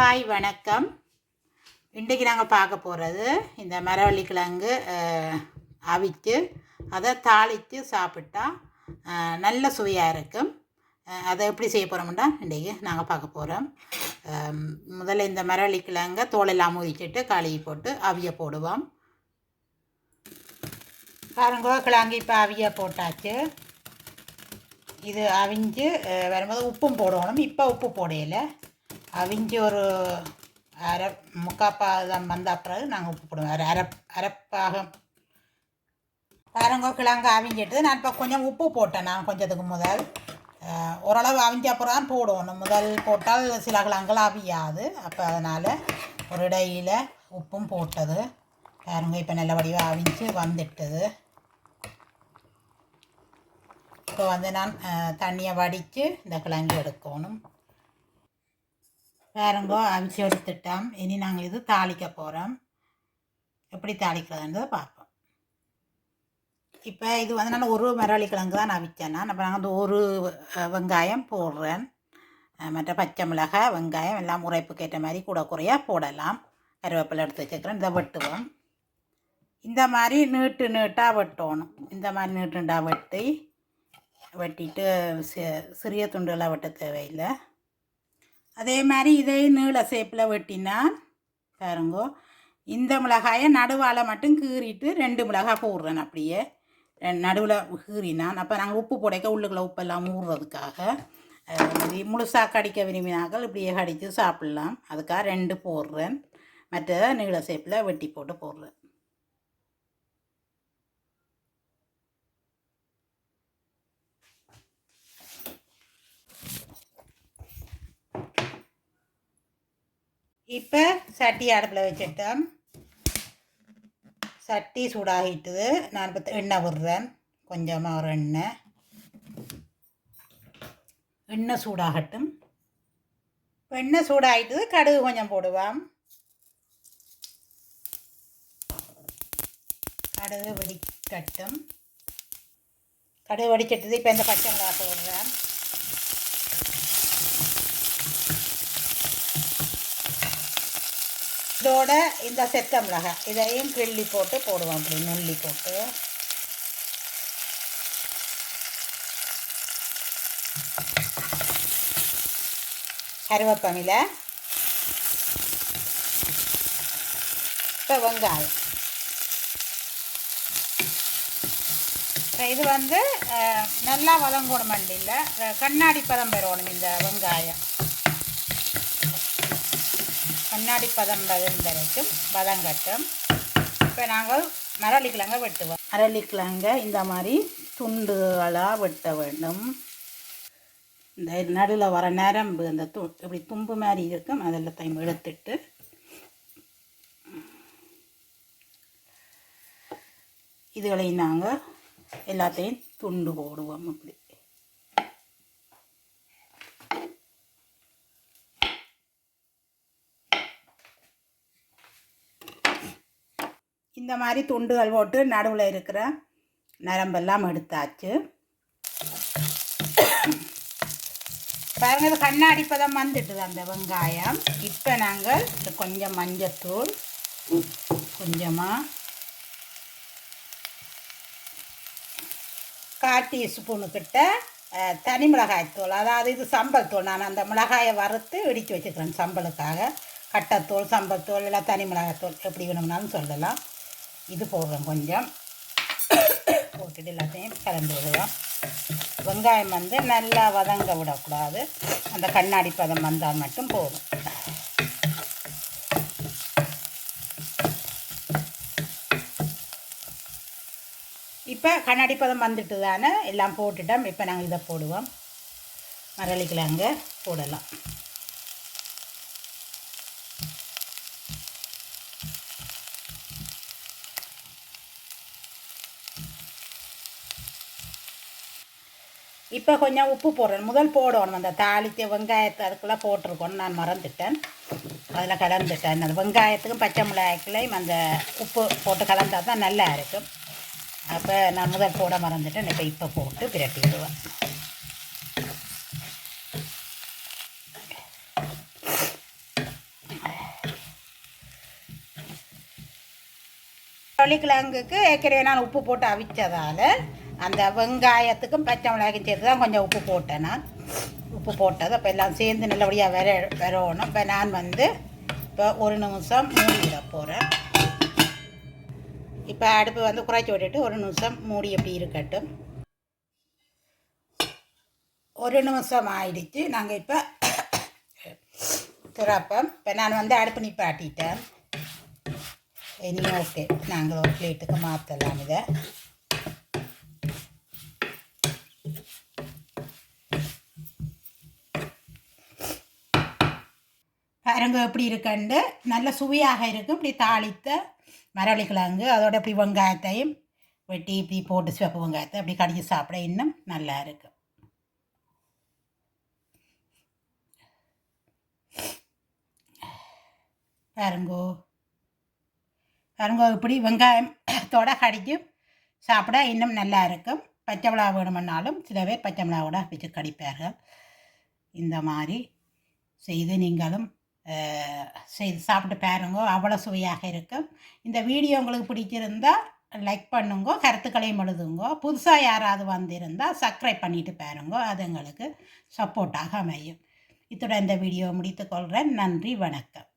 Hi வணக்கம். இன்றைக்கு நாங்கள் பார்க்க போகிறது இந்த மரவள்ளி கிழங்கு அவித்து அதை தாளித்து சாப்பிட்டா நல்ல சுவையாக இருக்கும். அதை எப்படி செய்ய போகிறோம்டா இன்றைக்கு நாங்கள் பார்க்க போகிறோம் முதல்ல இந்த மரவள்ளி கிழங்கை தோலெல்லாம் முடிச்சிட்டு கழுவி போட்டு அவிய போடுவோம். பாருங்க கிழங்கு இப்போ அவிய போட்டாச்சு. இது அவிஞ்சு வரும்போது உப்பும் போடணும். இப்போ உப்பு போடையில அவிஞ்சு ஒரு அரை முக்காப்பாதம் வந்த பிறகு நாங்கள் உப்பு போடுவோம் அரை அரை அரைப்பாகம் பாருங்க கிழங்கு அவிஞ்சிட்டு நான் இப்போ கொஞ்சம் உப்பு போட்டேன். நான் கொஞ்சத்துக்கு முதல். ஓரளவு அவிஞ்ச அப்புறம் தான் போடணும் முதல் போட்டால் சில கிழங்குகள் அவியாது. அப்போ அதனால் ஒரு இடையில் உப்பும் போட்டது. பாருங்க இப்போ நல்ல வடிவாக அவிஞ்சு வந்துட்டது. இப்போ வந்து நான் தண்ணியை வடித்து இந்த கிழங்கு எடுக்கணும். பாருங்கோ அவிச்சு எடுத்துட்டோம். இனி நாங்கள் இது தாளிக்க போகிறோம் எப்படி தாளிக்கிறதுன்றதை பார்ப்போம். இப்போ இது வந்து நான் ஒரு மரவள்ளி கிழங்கு தான் நான் அவிச்சேன் நான் அப்போ நாங்கள் வந்து ஒரு வெங்காயம் போடுறேன். மற்ற பச்சை மிளகாய் வெங்காயம் எல்லாம் உரைப்புக்கு ஏற்ற மாதிரி கூட குறையாக போடலாம். கருவேப்பிலை எடுத்து வச்சுக்கிறேன் இதை வெட்டுவோம். இந்த மாதிரி நீட்டு நீட்டாக வெட்டணும். இந்த மாதிரி நீட்டு நீட்டாக வெட்டி வெட்டிட்டு சிறிய துண்டுகளாக வெட்ட தேவையில்லை. அதே மாதிரி இதே நீள சேப்பில் வெட்டினா பாருங்கோ இந்த மிளகாயை நடுவால் மட்டும் கீறிட்டு ரெண்டு மிளகாய் போடுறேன் அப்படியே. நடுவில் கீறினான் அப்போ நாங்கள் உப்பு புடைக்க உள்ளுக்குள்ள உப்பெல்லாம் ஊறுறதுக்காக முழுசாக கடிக்க விரும்பினாக்கள் இப்படியே கடித்து சாப்பிட்லாம். அதுக்காக ரெண்டு போடுறேன். மற்ற நீள சேப்பில் வெட்டி போட்டு போடுறேன். இப்போ சட்டி அடுப்பில் வச்சுட்டேன் சட்டி சூடாகிட்டுது நான் இப்போ எண்ணெய் விடுறேன். கொஞ்சமாக ஒரு எண்ணெய் எண்ணெய் சூடாகட்டும். எண்ணெய் சூடாகிட்டுது கடுகு கொஞ்சம் போடுவோம். கடுகு வெடிக்கட்டும். கடுகு வெடிச்சிட்டது இப்போ இந்த பச்சை மிளகா போடுறேன். இதோட இந்த செத்த மிளகாய். இதையும் கிள்ளி போட்டு போடுவோம் அப்படி நுள்ளி போட்டு. கருவேப்பமில இப்போ வெங்காயம். இப்போ இது வந்து நல்லா வதங்கணும் மண்டியில். கண்ணாடி பதம் பெறணும் இந்த வெங்காயம். கண்ணாடி பதம் வரும் வரைக்கும் வதங்கட்டும். இப்போ நாங்கள் மரளிக்கிழங்க வெட்டுவோம். மரளிக்கிழங்க இந்த மாதிரி துண்டுகளாக வெட்ட வேண்டும். இந்த நடுவில் வர நரம்பு அந்த து இப்படி தும்பு மாதிரி இருக்கும் அதெல்லாத்தையும் எடுத்துட்டு இதுகளையும் நாங்கள் எல்லாத்தையும் துண்டு போடுவோம் இப்படி. இந்த மாதிரி துண்டுகள் போட்டு நடுவில் இருக்கிற நரம்பெல்லாம் எடுத்தாச்சு. பாருங்க இது கண்ணாடி பதம் வந்துட்டுது அந்த வெங்காயம். இப்போ நாங்கள் கொஞ்சம் மஞ்சத்தூள் கொஞ்சமாக கால் டீஸ்பூனு கிட்ட தனி மிளகாய் தூள். அதாவது இது சம்பல் தூள். நான் அந்த மிளகாயை வறுத்து இடித்து வச்சுக்கிறேன் சம்பளுக்காக கட்டத்தூள் சம்பல் தூள் இல்லை தனி மிளகாய் தூள் எப்படி வேணும்னாலும் சொல்லலாம். இது போடுறோம் கொஞ்சம். போட்டுட்டு எல்லாத்தையும் கலந்து விடுவோம். வெங்காயம் வந்து நல்லா வதங்க விடக்கூடாது. அந்த கண்ணாடி பதம் வந்தால் மட்டும் போதும். இப்போ கண்ணாடி பதம் வந்துட்டு தானே? எல்லாம் போட்டுட்டோம். இப்போ நாங்கள் இதை போடுவோம். மரளிக்கிழங்க போடலாம். இப்போ கொஞ்சம் உப்பு போடுறேன். முதல் போடணும். அந்த தாளித்து வெங்காயத்தை அதுக்குள்ளே போட்டிருக்கோன்னு நான் மறந்துட்டேன். அதில் கலந்துட்டேன். அந்த வெங்காயத்துக்கும் பச்சை மிளகாய்க்குலையும் அந்த உப்பு போட்டு கலந்தால் தான் நல்லா இருக்கும். அப்போ நான் முதல் போட மறந்துட்டேன். இப்போ இப்போ போட்டு பிரட்டி விடுவேன். தொழிக்கிழங்குக்கு ஏற்கனவே நான் உப்பு போட்டு அவிச்சதால் அந்த வெங்காயத்துக்கும் பச்சை மிளகாய்க்கும் சேர்த்து தான் கொஞ்சம் உப்பு போட்டேன் நான். உப்பு போட்டது. அப்போ எல்லாம் சேர்ந்து நல்லபடியாக வர வரணும் இப்போ நான் வந்து இப்போ ஒரு நிமிஷம் மூடி போகிறேன் இப்போ அடுப்பு வந்து குறைச்சி விட்டுட்டு ஒரு நிமிஷம் மூடி எப்படி இருக்கட்டும். ஒரு நிமிஷம் ஆயிடுச்சு. நாங்கள் இப்போ திறப்போம். இப்போ நான் வந்து அடுப்பு நிப்பாட்டிட்டேன். இனி ஓகே நாங்கள் ஒரு பிளேட்டுக்கு மாற்றலாம் இதை. பாருங்க எப்படி இருக்குண்டு நல்ல சுவையாக இருக்கும். இப்படி தாளித்த மரவள்ளிக்கிழங்கு அதோட இப்படி வெங்காயத்தையும் வெட்டி இப்படி போட்டு சிவப்பு வெங்காயத்தை அப்படி கடிச்சு சாப்பிட இன்னும் நல்லா இருக்கும். பாருங்கோ. பாருங்கோ இப்படி வெங்காயத்தோட கடிச்சு சாப்பிட இன்னும் நல்லா இருக்கும். பச்சை மிளகா வேணுமென்னாலும் சில பேர் பச்சை மிளகாவோட வச்சு கடிப்பார்கள். இந்த மாதிரி செய்து நீங்களும் செய்து சாப்பிட்டு பாருங்க அவ்வளோ சுவையாக இருக்கும். இந்த வீடியோ உங்களுக்கு பிடிச்சிருந்தால் லைக் பண்ணுங்க கருத்துக்களையும் எழுதுங்க. புதுசாக யாராவது வந்திருந்தால் சப்ஸ்கிரைப் பண்ணிட்டு பாருங்க அது எங்களுக்கு சப்போர்ட்டாக அமையும். இத்துடன் இந்த வீடியோ முடித்துக்கொள்கிறேன் நன்றி வணக்கம்.